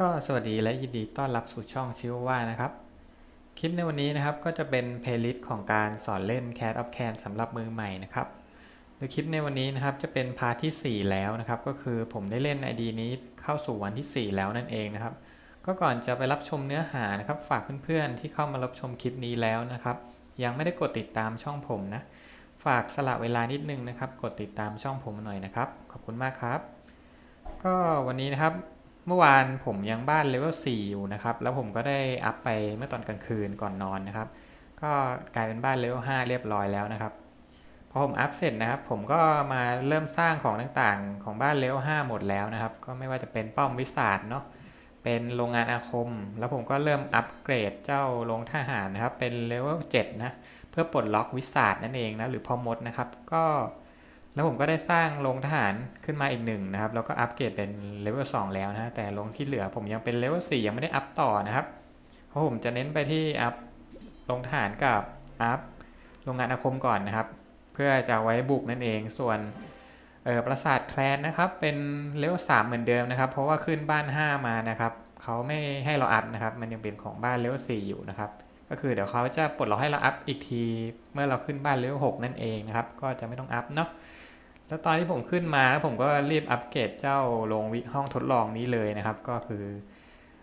ก็สวัสดีและยินดีต้อนรับสู่ช่องชิวว่านะครับ คลิปในวันนี้นะครับก็จะเป็นเพลย์ลิสต์ของการสอนเล่น Cat of Can สำหรับมือใหม่นะครับโดยคลิปในวันนี้นะครับจะเป็นพาร์ทที่ 4 แล้วนะครับ ก็คือผมได้เล่น ID นี้เข้าสู่วันที่ 4 แล้วนั่นเองนะครับ ก็ก่อนจะไปรับชมเนื้อหานะครับ ฝากเพื่อนๆที่เข้ามารับชมคลิปนี้แล้วนะครับ ยังไม่ได้กดติดตามช่องผมนะ ฝากสละเวลานิดนึงนะครับ กดติดตามช่องผมหน่อยนะครับ ขอบคุณมากครับ ก็วันนี้นะครับ เมื่อวานผมยังบ้านเลเวล4อยู่นะครับ แล้วผมก็ได้อัพไปเมื่อตอนกลางคืนก่อนนอนนะครับ ก็กลายเป็นบ้านเลเวล5เรียบร้อยแล้วนะครับ พอผมอัพเสร็จนะครับ ผมก็มาเริ่มสร้างของต่างๆ ของบ้านเลเวล5หมดแล้วนะครับ ก็ไม่ว่าจะเป็นป้อมวิสาดเนาะ เป็นโรงงานอาคม แล้วผมก็เริ่มอัปเกรดเจ้าโรงทหารนะครับ เป็นเลเวล7นะ เพื่อปลดล็อกวิสาดนั่นเองนะ หรือพอมดนะครับ ก็ แล้วผมก็ได้สร้างโรงทหารขึ้นมาอีกหนึ่งนะครับ แล้วก็อัปเกรดเป็นเลเวล2แล้วนะแต่โรงที่เหลือผมยังเป็นเลเวล4ยังไม่ได้อัพต่อนะครับ เพราะผมจะเน้นไปที่อัพโรงทหารกับอัพโรงงานอาคมก่อนนะครับ เพื่อจะไว้บุกนั่นเองส่วนเออปราสาทแคลนนะครับ เป็นเลเวล3เหมือนเดิมนะครับ เพราะว่าขึ้นบ้าน 5 มานะครับเขาไม่ให้เราอัพนะครับ มันยังเป็นของบ้านเลเวล4อยู่นะครับก็คือเดี๋ยวเขาจะปลดล็อกให้เราอัพอีกที เมื่อเราขึ้นบ้านเลเวล6นั่นเองนะครับ ก็จะไม่ต้องอัพเนาะ แล้วตอนที่ผมขึ้นมาแล้วผมก็รีบอัปเกรดเจ้าโรงวิห้องทดลองนี้เลยนะครับ ก็คือ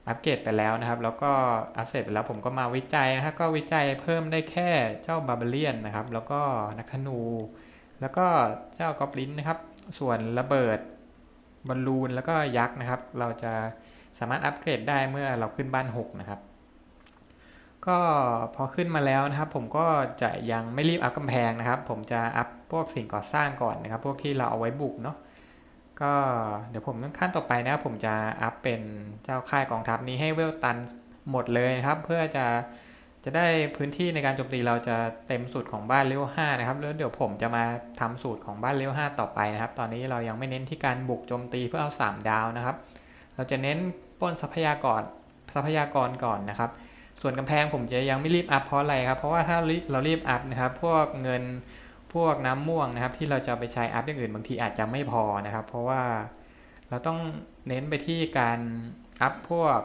อัปเกรดไปแล้วนะครับ แล้วก็อัปเสร็จไปแล้วผมก็มาวิจัยนะครับก็วิจัยเพิ่มได้แค่เจ้าบาร์เบเลียนนะครับ แล้วก็นักธนู แล้วก็เจ้ากอบลินนะครับ ส่วนระเบิดบอลลูนแล้วก็ยักษ์นะครับ เราจะสามารถอัปเกรดได้เมื่อเราขึ้นบ้าน 6 นะครับ ก็พอขึ้นมาแล้วนะครับ ผมก็จะยังไม่รีบอัพกำแพงนะครับ ผมจะอัพพวกสิ่งก่อสร้างก่อนนะครับ พวกที่เราเอาไว้บุกเนาะก็เดี๋ยวผมขั้นต่อไปนะครับผมจะอัพเป็นเจ้าค่ายกองทัพนี้ให้เวลตันหมดเลยนะครับ เพื่อจะจะได้พื้นที่ในการโจมตีเราจะเต็มสูตรของบ้านเลเวล5นะครับแล้วเดี๋ยวผมจะมาทำสูตรของบ้านเลเวล5ต่อไปนะครับ ตอนนี้เรายังไม่เน้นที่การบุกโจมตีเพื่อเอา 3 ดาวนะครับ เราจะเน้นป้นทรัพยากรทรัพยากรก่อนนะครับ ส่วนกำแพงผมจะยังไม่รีบอัพเพราะอะไรครับ เพราะว่าถ้าเรารีบอัพนะครับ พวกเงินพวกน้ำม่วงนะครับ ที่เราจะไปใช้อัพอย่างอื่นบางทีอาจจะไม่พอนะครับ เพราะว่าเราต้องเน้นไปที่การอัพพวก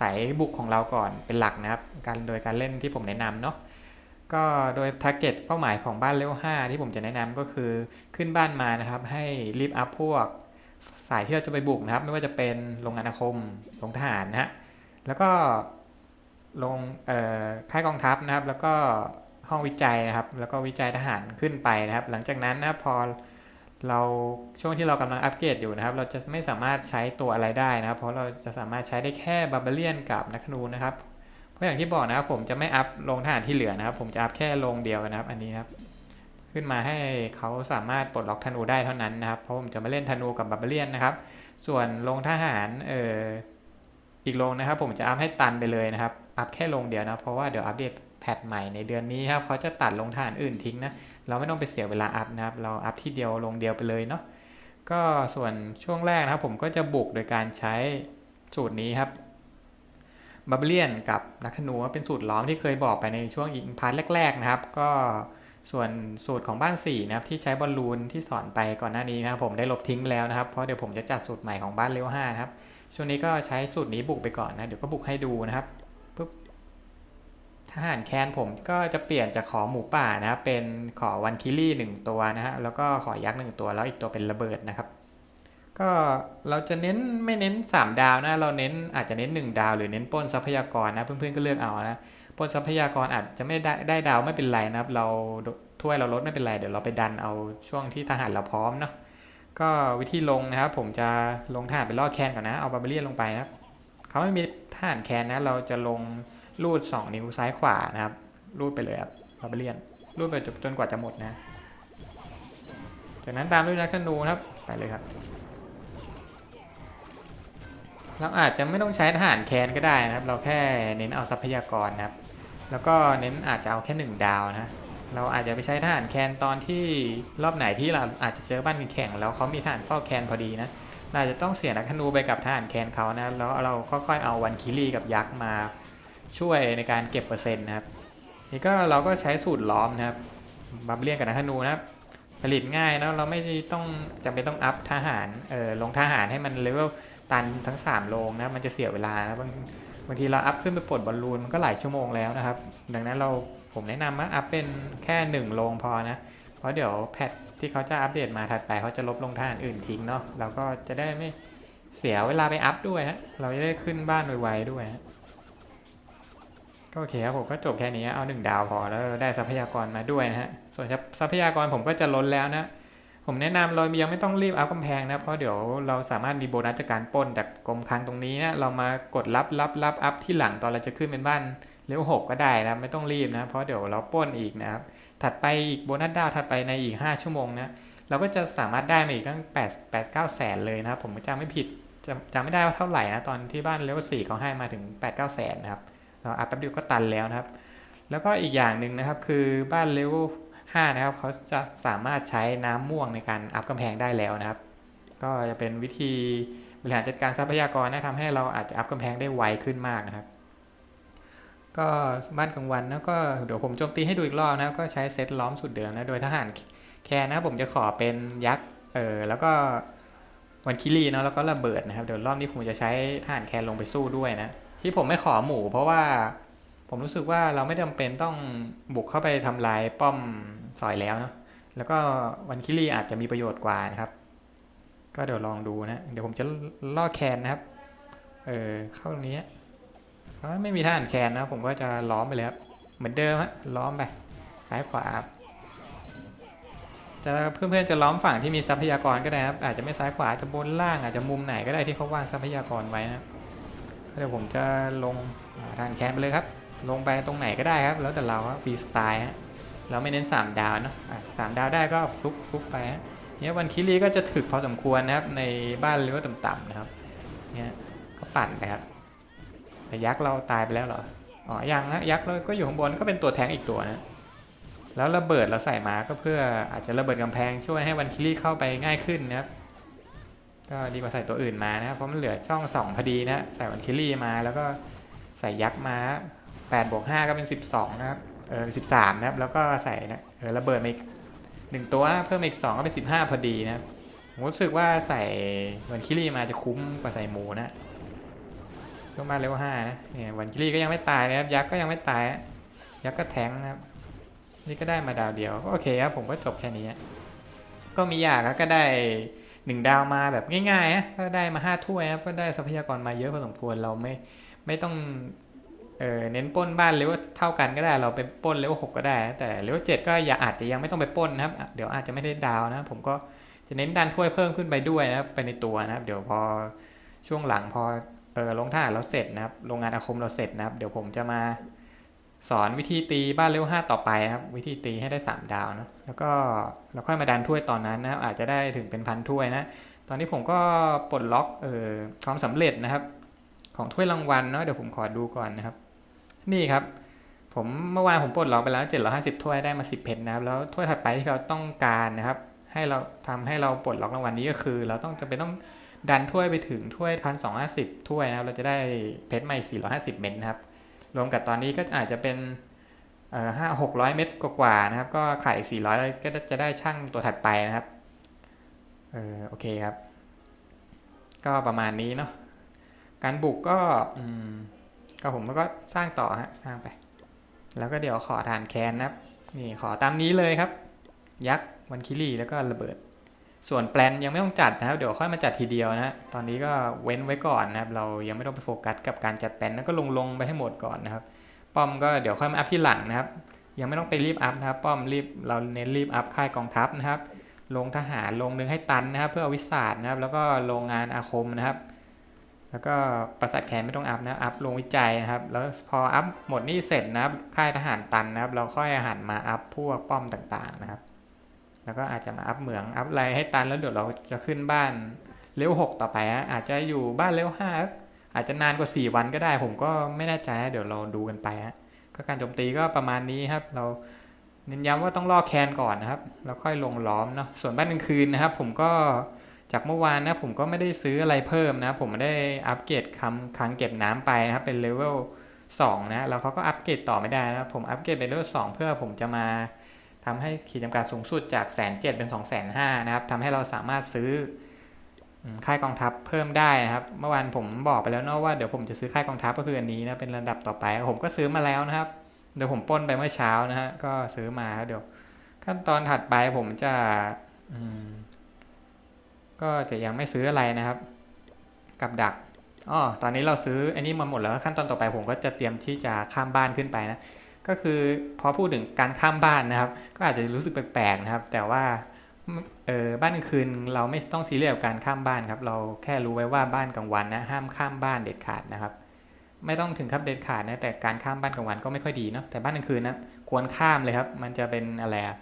สายบุกของเราก่อนเป็นหลักนะครับ การโดยการเล่นที่ผมแนะนำเนาะก็โดย t a r g e t เป้าหมายของบ้านเลเวล5ที่ผมจะแนะนำก็คือขึ้นบ้านมานะครับ ให้รีบอัพพวกสายที่เราจะไปบุกนะครับ ไม่ว่าจะเป็นโรงงานอาคมโรงทหารนะฮะแล้วก็ ลงค่ายกองทัพนะครับ แล้วก็ห้องวิจัยนะครับ แล้วก็วิจัยทหารขึ้นไปนะครับ หลังจากนั้นนะพอเราช่วงที่เรากำลังอัปเกรดอยู่นะครับ เราจะไม่สามารถใช้ตัวอะไรได้นะครับ เพราะเราจะสามารถใช้ได้แค่บาร์เบเลียนกับนักธนูนะครับ เพราะอย่างที่บอกนะครับผมจะไม่อัพลงทหารที่เหลือนะครับ ผมจะอัพแค่ลงเดียวนะครับ อันนี้ครับ ขึ้นมาให้เขาสามารถปลดล็อกธนูได้เท่านั้นนะครับ เพราะผมจะไม่เล่นธนูกับบาร์เบเลียนนะครับ ส่วนลงทหารเอ่ออีกลงนะครับ ผมจะอัพให้ตันไปเลยนะครับ อัพแค่ลงเดียวนะ เพราะว่าเดี๋ยวอัปเดตแพทใหม่ในเดือนนี้ครับเขาจะตัดลงทหารอื่นทิ้งนะ เราไม่ต้องไปเสียเวลาอัพนะครับ เราอัพที่เดียวลงเดียวไปเลยเนาะ ก็ส่วนช่วงแรกนะครับผมก็จะบุกโดยการใช้สูตรนี้ครับบาเบเลียนกับนักธนูเป็นสูตรล้อมที่เคยบอกไปในช่วงอีกพาร์ทแรก ๆ นะครับ ก็ส่วนสูตรของบ้าน4นะครับที่ใช้บอลลูนที่สอนไปก่อนหน้านี้นะครับผมได้ลบทิ้งแล้วนะครับ เพราะเดี๋ยวผมจะจัดสูตรใหม่ของบ้านเลเวล5นะครับช่วงนี้ก็ใช้สูตรนี้บุกไปก่อนนะ เดี๋ยวก็บุกให้ดูนะครับ ทหารแคนผมก็จะเปลี่ยนจากขอหมูป่านะครับเป็นขอวันคิลี่หนึ่งตัวนะฮะแล้วก็ขอยักษ์หนึ่งตัวแล้วอีกตัวเป็นระเบิดนะครับก็เราจะเน้นไม่เน้น 3 ดาวนะ เราเน้นอาจจะเน้น 1 ดาว หรือเน้นป้นทรัพยากรนะเพื่อนๆก็เลือกเอานะป้นทรัพยากรอาจจะไม่ได้ได้ดาวไม่เป็นไรนะครับ เราถ้วยเราลดไม่เป็นไรเดี๋ยวเราไปดันเอาช่วงที่ทหารเราพร้อมเนาะก็วิธีลงนะครับ ผมจะลงทหารไปล่อแคนก่อนนะเอาบาร์เบเลียนลงไปนะเขาไม่มีทหารแคนนะ เราจะลง รูด 2 นิ้วซ้ายขวานะครับ รูดไปเลยครับบาร์เบเลียน รูดไปจนจนกว่าจะหมดนะ จากนั้นตามด้วยนักธนูครับ ไปเลยครับ เราอาจจะไม่ต้องใช้ทหารแคนก็ได้นะครับ เราแค่เน้นเอาทรัพยากรนะครับ แล้วก็เน้นอาจจะเอาแค่หนึ่งดาวนะ เราอาจจะไปใช้ทหารแคนตอนที่รอบไหนที่เราอาจจะเจอบ้านแข่งแล้วเขามีทหารเฝ้าแคนพอดีนะเราอาจจะต้องเสียนักธนูไปกับทหารแคนเขานะ แล้วเราค่อยๆเอาวันคิรีกับยักษ์มา ช่วยในการเก็บเปอร์เซ็นต์นะครับนี่ก็เราก็ใช้สูตรล้อมนะครับบับเลียนกับนักธนูนะครับ ผลิตง่ายนะเราไม่ต้องจำเป็นต้องอัพทหารเออลงทหารให้มันเลเวลตันทั้ง 3 โลงนะมันจะเสียเวลานะบางบางทีเราอัพขึ้นไปปลดบอลลูนมันก็หลายชั่วโมงแล้วนะครับ ดังนั้นเราผมแนะนำว่าอัพเป็นแค่ 1 โลงพอนะ เพราะเดี๋ยวแพทที่เขาจะอัปเดตมาถัดไปเขาจะลบลงท่าอื่นทิ้งเนาะเราก็จะได้ไม่เสียเวลาไปอัพด้วยฮะเราจะได้ขึ้นบ้านไวๆด้วยฮะ ก็โอเคครับผมก็จบแค่นี้เอาหนึ่งดาวพอแล้วเราได้ทรัพยากรมาด้วยนะฮะส่วนทรัพยากรผมก็จะล้นแล้วนะผมแนะนำเรายังไม่ต้องรีบอัพกำแพงนะเพราะเดี๋ยวเราสามารถมีโบนัสจากการปล้นจากกรมคลังตรงนี้นะเรามากดรับรับรับอัพที่หลังตอนเราจะขึ้นเป็นบ้านเลเวลหกก็ได้นะไม่ต้องรีบนะเพราะเดี๋ยวเราปล้นอีกนะครับถัดไปอีกโบนัสดาวถัดไปในอีก 5 ชั่วโมงนะเราก็จะสามารถได้มาอีกตั้ง8 8 9แสนเลยนะครับผมจำไม่ผิดจำจำไม่ได้ว่าเท่าไหร่นะตอนที่บ้านเลเวล4เขาให้มาถึง8 9แสนนะครับ เราอัพแป๊บเดียวก็ตันแล้วนะครับ แล้วก็อีกอย่างหนึ่งนะครับคือบ้านเลเวล5นะครับเขาจะสามารถใช้น้ำม่วงในการอัพกำแพงได้แล้วนะครับ ก็จะเป็นวิธีบริหารจัดการทรัพยากรนะทำให้เราอาจจะอัพกำแพงได้ไวขึ้นมากนะครับ ก็บ้านกลางวันนะก็เดี๋ยวผมโจมตีให้ดูอีกรอบนะก็ใช้เซตล้อมสุดเดิมนะโดยทหารแคนนะผมจะขอเป็นยักษ์เออแล้วก็วันคิรีเนาะแล้วก็ระเบิดนะครับ เดี๋ยวรอบนี้ผมจะใช้ทหารแคนลงไปสู้ด้วยนะ ที่ผมไม่ขอหมู่ เพราะว่าผมรู้สึกว่าเราไม่จำเป็นต้องบุกเข้าไปทำลายป้อมซอยแล้วเนาะแล้วก็วันคิรีอาจจะมีประโยชน์กว่านะครับ ก็เดี๋ยวลองดูนะ เดี๋ยวผมจะล่อแคนนะครับ เออเข้าตรงนี้เพราไม่มีท่านแคนนะ ผมก็จะล้อมไปเลยครับ เหมือนเดิมฮะล้อมไปซ้ายขวาจะเพื่อนๆจะล้อมฝั่งที่มีทรัพยากรก็ได้ครับ อาจจะไม่ซ้ายขวาจจะบนล่างอาจจะมุมไหนก็ได้ที่เขาวางทรัพยากรไว้นะ เดี๋ยวผมจะลงทานแคนไปเลยครับ ลงไปตรงไหนก็ได้ครับ แล้วแต่เราฟรีสไตล์ฮะเราไม่เน้น 3 ดาวเนาะสามดาวได้ก็ฟลุกฟลุกไปฮะเนี่ยวันคิรีก็จะถึกพอสมควรนะครับ ในบ้านเลี้ยวต่ำๆนะครับ เนี่ยก็ปั่นไปครับแต่ยักษ์เราตายไปแล้วเหรอ อ๋อ ยังนะยักษ์เราก็อยู่ข้างบนก็เป็นตัวแทงอีกตัวนะ แล้วระเบิดเราใส่มาก็เพื่ออาจจะระเบิดกำแพงช่วยให้วันคิรีเข้าไปง่ายขึ้นนะครับ ก็ดีกว่าใส่ตัวอื่นมานะครับเพราะมันเหลือช่องสองพอดีนะใส่วันคิรี่มาแล้วก็ใส่ยักษ์มา8บวก5ก็เป็น12นะครับเออสิบสามนะครับแล้วก็ใส่นะเออระเบิดมาอีกหนึ่งตัวเพิ่มอีก2ก็เป็น15พอดีนะผมรู้สึกว่าใส่วันคิรี่มาจะคุ้มกว่าใส่หมูนะช่วงบ้าเลเวห้านะเนี่ยวันคิรีก็ยังไม่ตายนะครับยักษ์ก็ยังไม่ตายยักษ์ก็แทงนะครับนี่ก็ได้มาดาวเดียวก็โอเคครับผมก็จบแค่นี้ก็มีอยากก็ได้ หนึ่งดาวมาแบบง่ายๆนะก็ได้มาห้าถ้วยก็ได้ทรัพยากรมาเยอะพอสมควรเราไม่ไม่ต้องเออเน้นป้นบ้านเลเวลเท่ากันก็ได้ เราไปป้นเลเวลหกก็ได้ แต่เลเวลเจ็ดก็อย่าอาจจะยังไม่ต้องไปป้นนะครับ เดี๋ยวอาจจะไม่ได้ดาวนะผมก็จะเน้นดันถ้วยเพิ่มขึ้นไปด้วยนะครับไปในตัวนะครับ เดี๋ยวพอช่วงหลังพอเออลงท่าเราเสร็จนะครับ โรงงานอาคมเราเสร็จนะครับ เดี๋ยวผมจะมา สอนวิธีตีบ้านเลเวลห้าต่อไปครับ วิธีตีให้ได้ 3 ดาวเนอะแล้วก็เราค่อยมาดันถ้วยตอนนั้นนะครับอาจจะได้ถึงเป็นพันถ้วยนะ ตอนนี้ผมก็ปลดล็อกเอ่อความสำเร็จนะครับ ของถ้วยรางวัลเนาะเดี๋ยวผมขอดูก่อนนะครับ นี่ครับ ผมเมื่อวานผมปลดล็อกไปแล้ว 750 ถ้วยได้มา 10 เพชรนะครับ แล้วถ้วยถัดไปที่เราต้องการนะครับ ให้เราทำให้เราปลดล็อกรางวัลนี้ก็คือ เราต้องจะเป็นต้องดันถ้วยไปถึงถ้วยพันสองสิบถ้วยนะครับเราจะได้เพชรใหม่สี่ร้อยห้าสิบเม็ดนะครับ รวมกับตอนนี้ก็อาจจะเป็นห้าหกร้อยเม็ดกว่าๆนะครับ ก็ขายสี่ร้อยก็จะได้ช่างตัวถัดไปนะครับเออโอเคครับ ก็ประมาณนี้เนาะการบุกก็อืมก็ผมก็สร้างต่อฮะสร้างไป แล้วก็เดี๋ยวขอฐานแคนนะครับ นี่ขอตามนี้เลยครับ ยักษ์วันคิรีแล้วก็ระเบิด ส่วนแปลนยังไม่ต้องจัดนะครับ เดี๋ยวค่อยมาจัดทีเดียวนะตอนนี้ก็เว้นไว้ก่อนนะครับ เรายังไม่ต้องไปโฟกัสกับการจัดแปลนแล้วก็ลงลงไปให้หมดก่อนนะครับ ป้อมก็เดี๋ยวค่อยมาอัพที่หลังนะครับ ยังไม่ต้องไปรีบอัพนะครับ ป้อมรีบเราเน้นรีบอัพค่ายกองทัพนะครับ ลงทหารลงนึงให้ตันนะครับ เพื่ออวิสาดนะครับ แล้วก็โรงงานอาคมนะครับ แล้วก็ประสาทแขนไม่ต้องอัพนะอัพลงวิจัยนะครับ แล้วพออัพหมดนี่เสร็จนะครับ ค่ายทหารตันนะครับ เราค่อยหันมาอัพพวกป้อมต่างๆนะครับ แล้วก็อาจจะมาอัพเหมืองอัพอะไรให้ตันแล้วเดี๋ยวเราจะขึ้นบ้านเลเวลหกต่อไปฮะอาจจะอยู่บ้านเลเวลห้าอาจจะนานกว่า 4 วันก็ได้ ผมก็ไม่แน่ใจเดี๋ยวเราดูกันไปฮะก็การโจมตีก็ประมาณนี้ครับ เราเน้นย้ำว่าต้องล่อแคนก่อนนะครับ แล้วค่อยลงล้อมเนาะส่วนบ้านกลางคืนนะครับ ผมก็จากเมื่อวานนะผมก็ไม่ได้ซื้ออะไรเพิ่มนะ ผมไม่ได้อัปเกรดคำคังเก็บน้ำไปนะครับ เป็นเลเวล2นะแล้วเขาก็อัปเกรดต่อไม่ได้นะผมอัปเกรดเป็นเลเวล2เพื่อผมจะมา ทำให้ขีดจำกัดสูงสุดจากแสนเจ็ดเป็น2องแสนห้านะครับทำให้เราสามารถซื้อค่ายกองทัพเพิ่มได้นะครับ เมื่อวานผมบอกไปแล้วเนาะว่าเดี๋ยวผมจะซื้อค่ายกองทัพก็คืออันนี้นะเป็นระดับต่อไป ผมก็ซื้อมาแล้วนะครับ เดี๋ยวผมป้นไปเมื่อเช้านะฮะก็ซื้อมาเดี๋ยว ขั้นตอนถัดไปผมจะอืมก็จะยังไม่ซื้ออะไรนะครับ กับดักอ๋อตอนนี้เราซื้ออันนี้มาหมดแล้วขั้นตอนต่อไปผมก็จะเตรียมที่จะข้ามบ้านขึ้นไปนะ ก็คือพอพูดถึงการข้ามบ้านนะครับ ก็อาจจะรู้สึกแปลกๆนะครับ แต่ว่าเออบ้านกลางคืนเราไม่ต้องซีเรียสกับการข้ามบ้านครับ เราแค่รู้ไว้ว่าบ้านกลางวันนะห้ามข้ามบ้านเด็ดขาดนะครับ ไม่ต้องถึงครับเด็ดขาดนะแต่การข้ามบ้านกลางวันก็ไม่ค่อยดีเนาะแต่บ้านกลางคืนนะควรข้ามเลยครับ มันจะเป็นอะไรอะ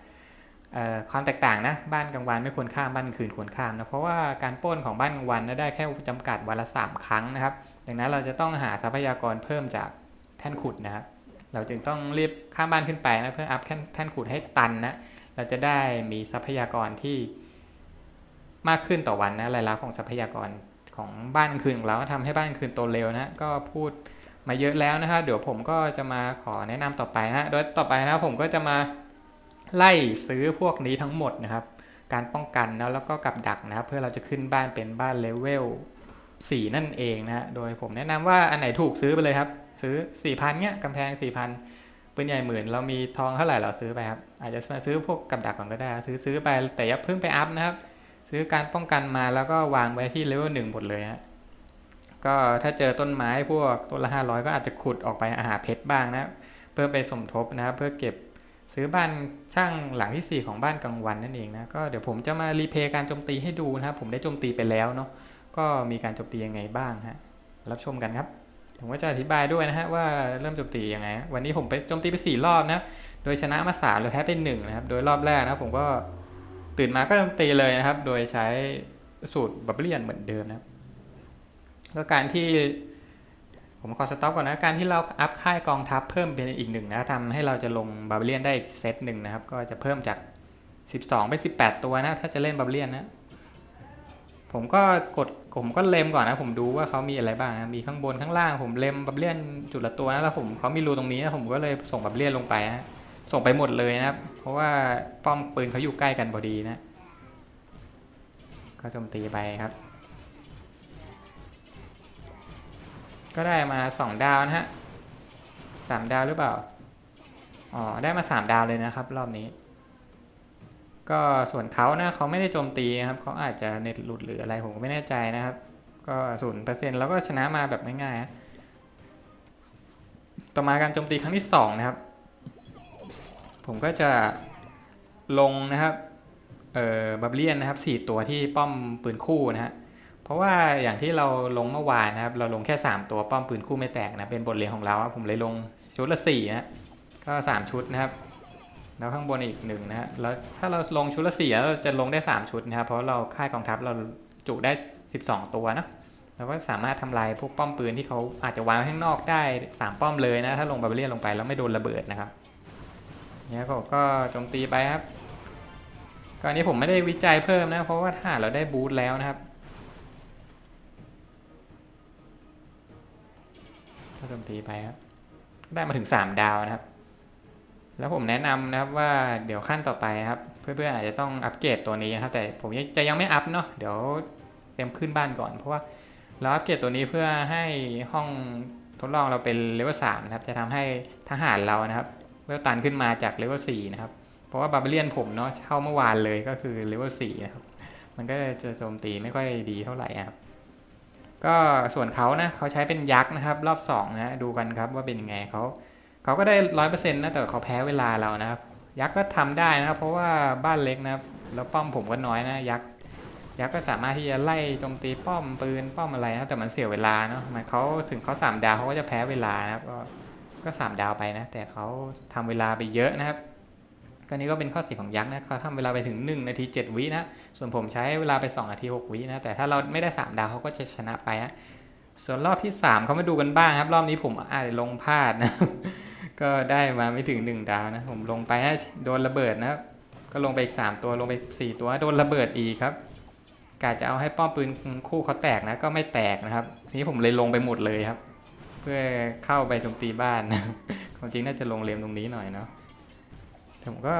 เอ่อความแตกต่างนะบ้านกลางวันไม่ควรข้ามบ้านกลางคืนควรข้ามนะเพราะว่าการป้นของบ้านกลางวันนะได้แค่จำกัดวันละสามครั้งนะครับ ดังนั้นเราจะต้องหาทรัพยากรเพิ่มจากแท่นขุดนะครับ เราจึงต้องรีบข้ามบ้านขึ้นไปนะเพื่ออัพแท่นขุดให้ตันนะเราจะได้มีทรัพยากรที่มากขึ้นต่อวันนะรายรับของทรัพยากรของบ้านคืนของเราทำให้บ้านคืนโตเร็วนะก็พูดมาเยอะแล้วนะครับเดี๋ยวผมก็จะมาขอแนะนำต่อไปนะโดยต่อไปนะผมก็จะมาไล่ซื้อพวกนี้ทั้งหมดนะครับ การป้องกันนะแล้วก็กับดักนะครับเพื่อเราจะขึ้นบ้านเป็นบ้านเลเวลสี่นั่นเองนะฮะโดยผมแนะนำว่าอันไหนถูกซื้อไปเลยครับ ซื้อ4ี่พันเนี้ยกำแพง4ี่พันปืนใหญ่หมื่นเรามีทองเท่าไหร่เราซื้อไปครับอาจจะมาซื้อพวกกับดักก่อนก็ได้ ซื้อซื้อไปแต่อย่าเพิ่งไปอัพนะครับ ซื้อการป้องกันมาแล้วก็วางไว้ที่เลเวลหนึ่งหมดเลยฮะก็ถ้าเจอต้นไม้พวกต้นละห้าร้อยก็อาจจะขุดออกไปอาหาเพชรบ้างนะ เพื่อไปสมทบนะครับเพื่อเก็บซื้อบ้านช่างหลังที่ 4 ของบ้านกลางวันนั่นเองนะก็เดี๋ยวผมจะมารีเพย์การโจมตีให้ดูนะครับผมได้โจมตีไปแล้วเนาะก็มีการโจมตียังไงบ้างฮะรับชมกันครับ ผมก็จะอธิบายด้วยนะฮะว่าเริ่มโจมตียังไง วันนี้ผมไปโจมตีไปสี่รอบนะ โดยชนะมาสามเลยแพ้ไปหนึ่งนะครับ โดยรอบแรกนะครับผมก็ตื่นมาก็โจมตีเลยนะครับ โดยใช้สูตรบับเลียนเหมือนเดิมนะครับแล้วการที่ผมขอสต็อปก่อนนะการที่เราอัพค่ายกองทัพเพิ่มเป็นอีกหนึ่งนะทำให้เราจะลงบับเลียนได้อีกเซตหนึ่งนะครับ ก็จะเพิ่มจาก 12 เป็น 18 ตัวนะ ถ้าจะเล่นบับเลียนนะผมก็กด ผมก็เล็มก่อนนะผมดูว่าเขามีอะไรบ้างนะมีข้างบนข้างล่างผมเล็มบับเลียนจุดละตัวนะแล้วผมเขามีรูตรงนี้นะผมก็เลยส่งบับเลียนลงไปนะส่งไปหมดเลยนะครับ เพราะว่าป้อมปืนเขาอยู่ใกล้กันพอดีนะ ก็โจมตีไปครับ ก็ได้มาสองดาวนะฮะสามดาวหรือเปล่า อ๋อ ได้มาสามดาวเลยนะครับ รอบนี้ ก็ส่วนเขานะเขาไม่ได้โจมตีนะครับเขาอาจจะเน็ตหลุดหรืออะไรผมก็ไม่แน่ใจนะครับ ก็ศูนย์เปอร์เซ็นต์แล้วก็ชนะมาแบบง่ายๆต่อมาการโจมตีครั้งที่สองนะครับ ผมก็จะลงนะครับเอ่อบับเลียนนะครับสี่ตัวที่ป้อมปืนคู่นะฮะเพราะว่าอย่างที่เราลงเมื่อวานนะครับ เราลงแค่ 3 ตัวป้อมปืนคู่ไม่แตกนะเป็นบทเรียนของเราผมเลยลงชุดละ4นะก็3ชุดนะครับ แล้วข้างบนอีกหนึ่งนะฮะแล้วถ้าเราลงชุดละ4แล้วเราจะลงได้ 3 ชุดนะครับเพราะเราค่ายกองทัพเราจุได้ 12 ตัวนะเราก็สามารถทำลายพวกป้อมปืนที่เขาอาจจะวางข้างนอกได้ 3 ป้อมเลยนะ ถ้าลงบาเบเลียนลงไปแล้วไม่โดนระเบิดนะครับเนี่ยก็ก็โจมตีไปครับก็อันนี้ผมไม่ได้วิจัยเพิ่มนะ เพราะว่าถ้าเราได้บูทแล้วนะครับก็โจมตีไปครับได้มาถึง 3 ดาวนะครับ แล้วผมแนะนำนะครับว่าเดี๋ยวขั้นต่อไปนะครับ เพื่อนๆอาจจะต้องอัปเกรดตัวนี้นะครับ แต่ผมจะยังไม่อัพเนาะเดี๋ยวเตรียมขึ้นบ้านก่อน เพราะว่าเราอัปเกรดตัวนี้เพื่อให้ห้องทดลองเราเป็นเลเวลสามนะครับ จะทำให้ทหารเรานะครับเลเวลตันขึ้นมาจากเลเวลสี่นะครับ เพราะว่าบาร์เบเลียนผมเนาะเช่าเมื่อวานเลยก็คือเลเวลสี่นะครับ มันก็จะโจมตีไม่ค่อยดีเท่าไหร่ครับ ก็ส่วนเขานะเขาใช้เป็นยักษ์นะครับ รอบสองนะดูกันครับว่าเป็นยังไงเขา เขาก็ได้ร้อยเปอร์เซ็นต์นะแต่เขาแพ้เวลาเรานะครับ ยักษ์ก็ทำได้นะครับ เพราะว่าบ้านเล็กนะครับ แล้วป้อมผมก็น้อยนะ ยักษ์ยักษ์ก็สามารถที่จะไล่โจมตีป้อมปืนป้อมอะไรนะแต่มันเสียเวลาเนาะมันเขาถึงเขาสามดาวเขาก็จะแพ้เวลานะครับก็ก็สามดาวไปนะ แต่เขาทำเวลาไปเยอะนะครับก็นี่ก็เป็นข้อเสียของยักษ์นะเขาทำเวลาไปถึง 1 นาที 7 วินะ ส่วนผมใช้เวลาไป 2 นาที 6 วินะ แต่ถ้าเราไม่ได้ 3 ดาวเขาก็จะชนะไปนะ ส่วนรอบที่ 3 เขามาดูกันบ้างครับ รอบนี้ผมอาจจะลงพลาดนะ ก็ได้มาไม่ถึง1ดาวนะ ผมลงไปนะโดนระเบิดนะครับ ก็ลงไปอีก3ตัวลงไป4ตัวโดนระเบิดอีกครับกาจะเอาให้ป้อมปืนคู่เขาแตกนะก็ไม่แตกนะครับทีนี้ผมเลยลงไปหมดเลยครับ เพื่อเข้าไปโจมตีบ้านนะความจริงน่าจะลงเลมตรงนี้หน่อยเนาะผมก็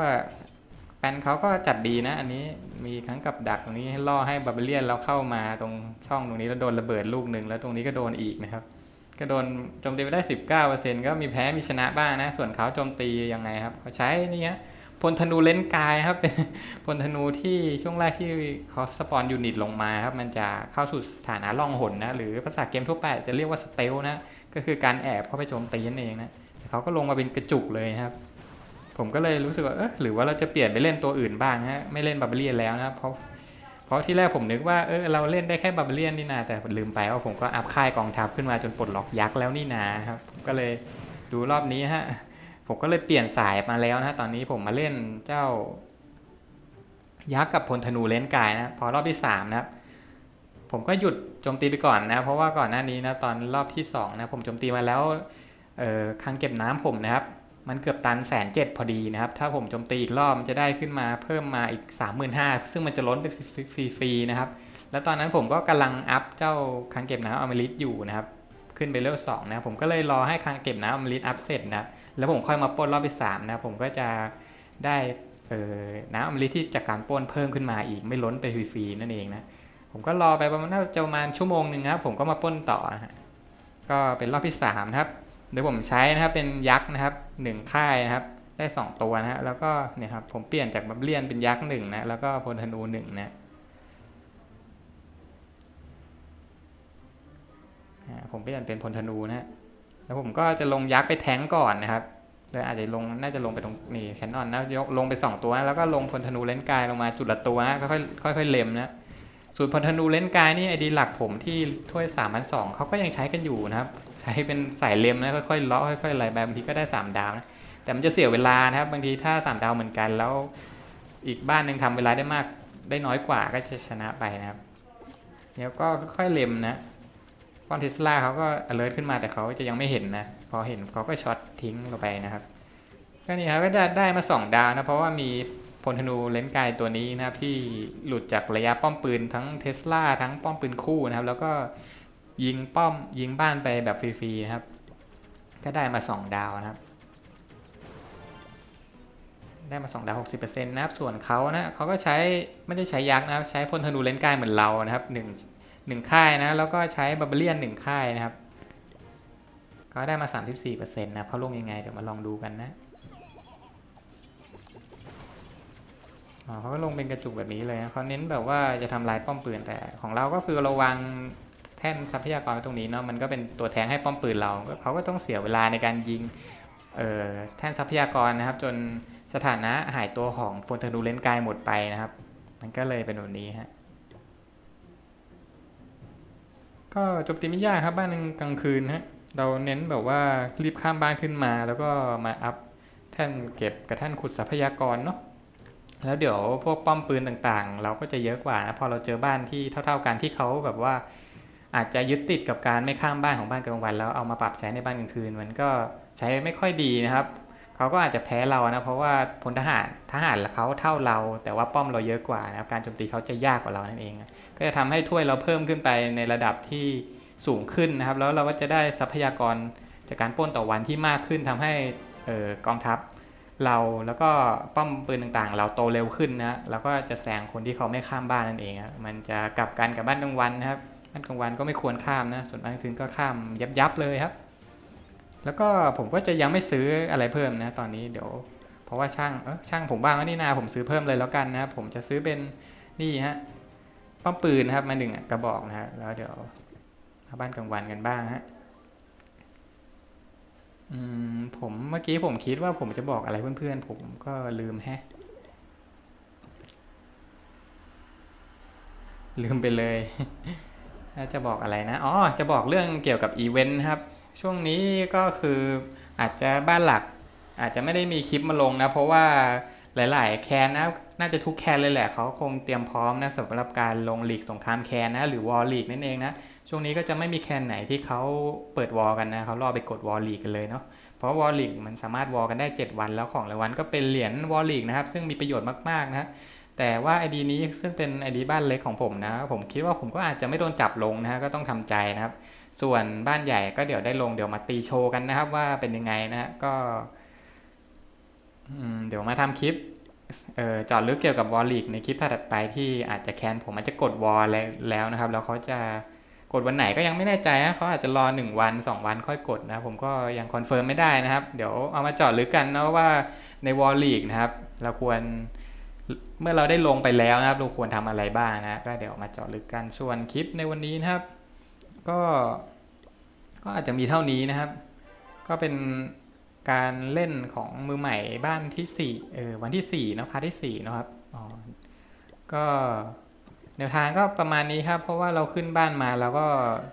ไปนเขาก็จัดดีนะ อันนี้มีทั้งกับดักตรงนี้ให้ล่อให้บาร์เบเลียนเราเข้ามาตรงช่องตรงนี้แล้วโดนระเบิดลูกหนึ่งแล้วตรงนี้ก็โดนอีกนะครับ ก็โดนโจมตีไปได้ 19%ก็มีแพ้มีชนะบ้างนะ ส่วนเขาโจมตียังไงครับเขาใช้นี่ฮะพลธนูเลนส์กายครับ เป็นพลธนูที่ช่วงแรกที่เขาสปอนยูนิตลงมาครับ มันจะเข้าสู่สถานะล่องหนนะ หรือภาษาเกมทั่วไปจะเรียกว่าสเตลนะ ก็คือการแอบเข้าไปโจมตีนั่นเองนะแต่เขาก็ลงมาเป็นกระจุกเลยครับ ผมก็เลยรู้สึกว่าเออหรือว่าเราจะเปลี่ยนไปเล่นตัวอื่นบ้างฮะไม่เล่นบาร์เบเลียนแล้วนะเพราะ เพราะที่แรกผมนึกว่าเออเราเล่นได้แค่บาร์เบเลียนนี่นาแต่ลืมไปว่าผมก็อัพค่ายกองทัพขึ้นมาจนปลดล็อกยักษ์แล้วนี่นาครับผมก็เลยดูรอบนี้ฮะผมก็เลยเปลี่ยนสายมาแล้วนะตอนนี้ผมมาเล่นเจ้า ยักษ์กับพลธนูเลนกายนะพอรอบที่สามนะครับผมก็หยุดโจมตีไปก่อนนะ เพราะว่าก่อนหน้านี้นะตอนรอบที่สองนะผมโจมตีมาแล้วคังเก็บน้ำผมนะครับ มันเกือบตันแสนเจ็ดพอดีนะครับ ถ้าผมโจมตีอีกรอบจะได้ขึ้นมาเพิ่มมาอีก 35,000 ซึ่งมันจะล้นไปฟรีๆนะครับ แล้วตอนนั้นผมก็กำลังอัพเจ้าคังเก็บน้ำอมฤตอยู่นะครับ ขึ้นไปเลเวลสองนะผมก็เลยรอให้คังเก็บน้ำอมฤตอัพเสร็จนะครับ แล้วผมค่อยมาปล้นรอบที่สามนะผมก็จะได้เออน้ำอมฤตที่จากการปล้นเพิ่มขึ้นมาอีกไม่ล้นไปฟรีๆนั่นเองนะ ผมก็รอไปประมาณน่าจะประมาณชั่วโมงหนึ่งครับผมก็มาปล้นต่อนะฮะก็เป็นรอบที่สามนะครับ เดี๋ยวผมใช้นะครับเป็นยักษ์นะครับหนึ่งค่ายนะครับได้สองตัวนะฮะแล้วก็เนี่ยครับผมเปลี่ยนจากบับเลียนเป็นยักษ์หนึ่งนะแล้วก็พลธนูหนึ่งนะผมเปลี่ยนเป็นพลธนูนะฮะแล้วผมก็จะลงยักษ์ไปแทงก่อนนะครับเลยอาจจะลงน่าจะลงไปตรงนี่แคนนอนนะยกลงไปสองตัวนะแล้วก็ลงพลธนูเล่นกายลงมาจุดละตัวนะค่อยค่อยเล็มนะ สูตรพลธนูเลนกายนี่ไอดีหลักผมที่ถ้วย3ามพันสองเขาก็ยังใช้กันอยู่นะครับ ใช้เป็นสายเล็มนะค่อยๆเลาะค่อยๆอะไรไปบางทีก็ได้ 3 ดาวนะแต่มันจะเสียเวลานะครับ บางทีถ้า 3 ดาวเหมือนกันแล้ว อีกบ้านหนึ่งทำเวลาได้มากได้น้อยกว่าก็จะชนะไปนะครับแล้วก็ค่อยๆเล็มนะป้อนเทสลาเขาก็ alert ขึ้นมาแต่เขาจะยังไม่เห็นนะ พอเห็นเขาก็ช็อตทิ้งลงไปนะครับ ก็นี่ครับก็ได้ได้มา 2 ดาวนะเพราะว่ามี พลธนูเลนกายตัวนี้นะครับที่หลุดจากระยะป้อมปืนทั้งเทสลาทั้งป้อมปืนคู่นะครับ แล้วก็ยิงป้อมยิงบ้านไปแบบฟรีๆนะครับ ก็ได้มา 2 ดาวนะครับ ได้มา 2 ดาว 60%นะครับ ส่วนเขานะเขาก็ใช้ไม่ได้ใช้ยักษ์นะครับใช้พลธนูเลนกายเหมือนเรานะครับหนึ่งหนึ่งค่ายนะ แล้วก็ใช้บับเบิลเลียนหนึ่งค่ายนะครับ ก็ได้มา 34%นะเขาลงยังไงเดี๋ยวมาลองดูกันนะ เขาก็ลงเป็นกระจุกแบบนี้เลยเขาเน้นแบบว่าจะทำลายป้อมปืนแต่ของเราก็คือเราวางแท่นทรัพยากรตรงนี้เนาะมันก็เป็นตัวแทงให้ป้อมปืนเราเขาก็ต้องเสียเวลาในการยิงแท่นทรัพยากรนะครับ จนสถานะหายตัวของพลธนูเลนกายหมดไปนะครับ มันก็เลยเป็นแบบนี้ฮะก็จบตีไม่ยากครับบ้านกลางคืนฮะเราเน้นแบบว่ารีบข้ามบ้านขึ้นมา แล้วก็มาอัพแท่นเก็บกับแท่นขุดทรัพยากรเนาะ แล้วเดี๋ยวพวกป้อมปืนต่างๆ เราก็จะเยอะกว่านะพอเราเจอบ้านที่เท่า ๆกันที่เขาแบบว่า อาจจะยึดติดกับการไม่ข้ามบ้านของบ้านกลางวัน แล้วเอามาปรับใช้ในบ้านกลางคืน มันก็ใช้ไม่ค่อยดีนะครับเขาก็อาจจะแพ้เรานะเพราะว่าพลทหารทหารเขาเท่าเรา แต่ว่าป้อมเราเยอะกว่านะครับการโจมตีเขาจะยากกว่าเรานั่นเอง ก็จะทำให้ถ้วยเราเพิ่มขึ้นไปในระดับที่สูงขึ้นนะครับ แล้วเราก็จะได้ทรัพยากรจากการป้นต่อวันที่มากขึ้นทำให้ออกองทัพ เราแล้วก็ป้อมปืนต่างๆ เราโตเร็วขึ้นนะแล้วก็จะแซงคนที่เขาไม่ข้ามบ้านนั่นเองอมันจะกลับกันกับบ้านกลางวันนะครับบ้านกลางวันก็ไม่ควรข้ามนะ ส่วนบ้านคืนก็ข้ามยับยับๆเลยครับ แล้วก็ผมก็จะยังไม่ซื้ออะไรเพิ่มนะ ตอนนี้เดี๋ยว เพราะว่าช่างเออช่างผมบ้างว่านี่นาผมซื้อเพิ่มเลยแล้วกันนะครับผมจะซื้อเป็นนี่ฮะป้อมปืนนะครับมาหนึ่งกระบอกนะฮะแล้วเดี๋ยวมาบ้านกลางวันกันบ้างฮะ อืมผมเมื่อกี้ผมคิดว่าผมจะบอกอะไรเพื่อนๆ ผมก็ลืมแฮะ ลืมไปเลยแล้วจะบอกอะไรนะ อ๋อ จะบอกเรื่องเกี่ยวกับอีเวนต์ครับ ช่วงนี้ก็คืออาจจะบ้านหลัก อาจจะไม่ได้มีคลิปมาลงนะ เพราะว่าหลาย ๆ แคนนะน่าจะทุกแคนเลยแหละเขาคงเตรียมพร้อมนะสำหรับการลงหลีกสงครามแคนนะ หรือวอลลีกนั่นเองนะ ช่วงนี้ก็จะไม่มีแคนไหนที่เขาเปิดวอลกันนะเขารอไปกดวอลลีกกันเลยเนาะเพราะวอลลีกมันสามารถวอลกันได้ 7 วันแล้วของรางวัลก็เป็นเหรียญวอลลีกนะครับ ซึ่งมีประโยชน์มากๆนะแต่ว่า ID นี้ซึ่งเป็น ID บ้านเล็กของผมนะผมคิดว่าผมก็อาจจะไม่โดนจับลงนะฮะก็ต้องทำใจนะครับ ส่วนบ้านใหญ่ก็เดี๋ยวได้ลงเดี๋ยวมาตีโชว์กันนะครับ ว่าเป็นยังไงนะฮะก็เดี๋ยวมาทำคลิปเออจอดลึกเกี่ยวกับวอลลีกในคลิปถัดไปที่อาจจะแคนผมอาจจะกดวอลแล้วนะครับ แล้วเขาจะ กดวันไหนก็ยังไม่แน่ใจนะเขาอาจจะรอ 1 วัน 2 วันค่อยกดนะผมก็ยังคอนเฟิร์มไม่ได้นะครับ เดี๋ยวเอามาจอดลึกกันนะว่าในวอลลีกนะครับ เราควรเมื่อเราได้ลงไปแล้วนะครับ เราควรทำอะไรบ้างนะก็เดี๋ยวมาเจาะลึกกันส่วนคลิปในวันนี้นะครับ ก็ก็อาจจะมีเท่านี้นะครับ ก็เป็นการเล่นของมือใหม่บ้านที่สี่เออวันที่สี่เนะพาร์ทที่สี่นะครับอ๋อก็ แนวทางก็ประมาณนี้ครับ เพราะว่าเราขึ้นบ้านมาแล้วก็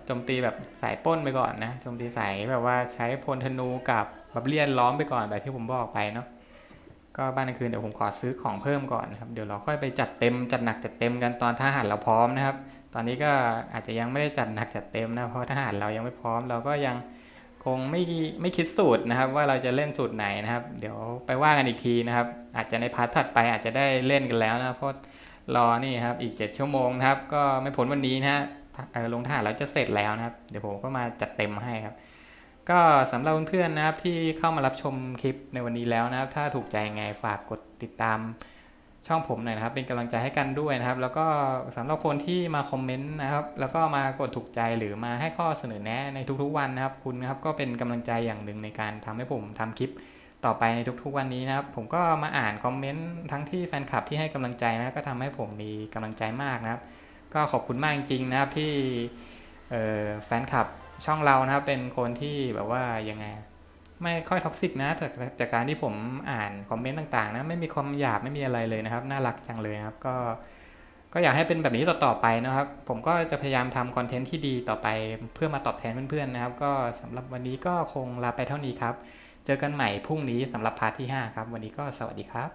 โจมตีแบบสายป้นไปก่อนนะโจมตีสายแบบว่าใช้พลธนูกับบับเลียนล้อมไปก่อนแบบที่ผมบอกไปเนาะก็บ้านกลางคืนเดี๋ยวผมขอซื้อของเพิ่มก่อนนะครับเดี๋ยวเราค่อยไปจัดเต็มจัดหนักจัดเต็มกันตอนทหารเราพร้อมนะครับ ตอนนี้ก็อาจจะยังไม่ได้จัดหนักจัดเต็มนะเพราะทหารเรายังไม่พร้อม เราก็ยังคงไม่ไม่คิดสูตรนะครับ ว่าเราจะเล่นสูตรไหนนะครับ เดี๋ยวไปว่ากันอีกทีนะครับ อาจจะในพาร์ทถัดไปอาจจะได้เล่นกันแล้วนะเพราะ รอนี่ครับอีก 7 ชั่วโมงนะครับ ก็ไม่พ้นวันนี้นะฮะลงทหารแล้วจะเสร็จแล้วนะครับ เดี๋ยวผมก็มาจัดเต็มให้ครับ ก็สำหรับเพื่อนๆนะครับที่เข้ามารับชมคลิปในวันนี้แล้วนะครับ ถ้าถูกใจงไงฝากกดติดตามช่องผมหน่อยนะครับ เป็นกำลังใจให้กันด้วยนะครับ แล้วก็สำหรับคนที่มาคอมเมนต์นะครับ แล้วก็มากดถูกใจหรือมาให้ข้อเสนอแนะในทุกๆวันนะครับ คุณนะครับก็เป็นกำลังใจอย่างหนึ่งในการทำให้ผมทำคลิป ต่อไปในทุกๆวันนี้นะครับ ผมก็มาอ่านคอมเมนต์ทั้งที่แฟนคลับที่ให้กำลังใจนะก็ทำให้ผมมีกำลังใจมากนะครับ ก็ขอบคุณมากจริงๆนะครับที่แฟนคลับช่องเรานะครับเป็นคนที่แบบว่ายังไงไม่ค่อยท็อกซิกนะจากจากการที่ผมอ่านคอมเมนต์ต่างๆนะไม่มีความหยาบไม่มีอะไรเลยนะครับน่ารักจังเลยนะครับก็ก็อยากให้เป็นแบบนี้ต่อๆไปนะครับ ผมก็จะพยายามทำคอนเทนต์ที่ดีต่อไป เพื่อมาตอบแทนเพื่อนๆนะครับ ก็สำหรับวันนี้ก็คงลาไปเท่านี้ครับ เจอกันใหม่พรุ่งนี้สำหรับพาร์ทที่ 5 ครับ วันนี้ก็สวัสดีครับ